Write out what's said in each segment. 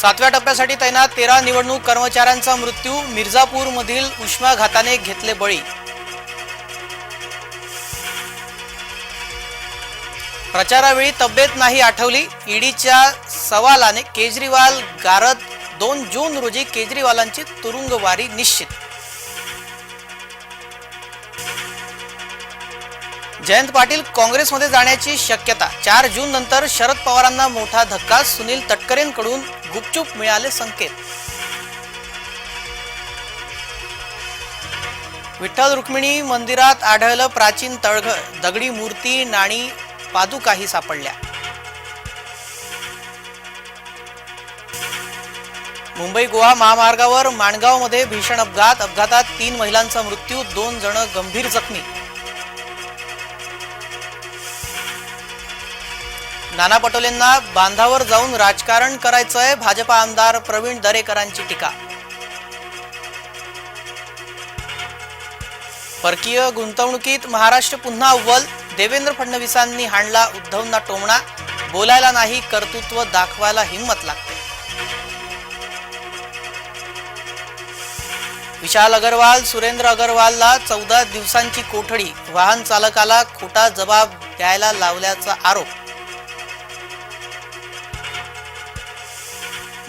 सातव्या टप्प्यासाठी तैनात तेरा निवडणूक कर्मचाऱ्यांचा मृत्यू मिर्झापूरमधील उष्माघाताने घेतले बळी. प्रचारावेळी तब्येत नाही आठवली ईडीच्या सवालाने केजरीवाल गारद दोन जून रोजी केजरीवालांची तुरुंगवारी निश्चित. जयंत पाटील काँग्रेसमध्ये जाण्याची शक्यता चार जून नंतर शरद पवारांना मोठा धक्का सुनील तटकरेंकडून गुपचूप मिळाले संकेत. विठ्ठल रुक्मिणी मंदिरात आढळलं प्राचीन तळघ दगडी मूर्ती नाणी पादुकाही सापडल्या. मुंबई गोवा महामार्गावर माणगावमध्ये भीषण अपघात अपघातात तीन महिलांचा मृत्यू दोन जण गंभीर जखमी. नाना पटोलेंना बांधावर जाऊन राजकारण करायचंय भाजपा आमदार प्रवीण दरेकरांची टीका. परकीय गुंतवणुकीत महाराष्ट्र पुन्हा अव्वल. देवेंद्र फडणवीसांनी हाणला उद्धवना टोमणा. बोलायला नाही कर्तृत्व दाखवायला हिंमत लागते. विशाल अगरवाल सुरेंद्र अगरवालला चौदा दिवसांची कोठडी. वाहन चालकाला खोटा जबाब द्यायला लावल्याचा आरोप.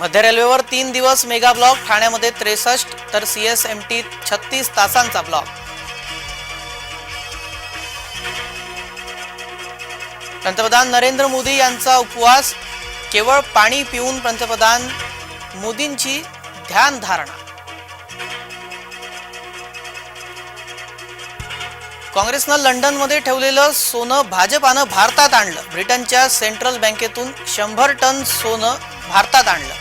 मध्य रेल्वेवर तीन दिवस मेगा ब्लॉक ठाण्यामध्ये त्रेसष्ट तर सी एस एम टी छत्तीस तासांचा ब्लॉक. पंतप्रधान नरेंद्र मोदी यांचा उपवास केवळ पाणी पिऊन पंतप्रधान मोदींची ध्यान धारणा. काँग्रेसनं लंडनमध्ये ठेवलेलं सोनं भाजपानं भारतात आणलं. ब्रिटनच्या सेंट्रल बँकेतून शंभर टन सोनं भारतात आणलं.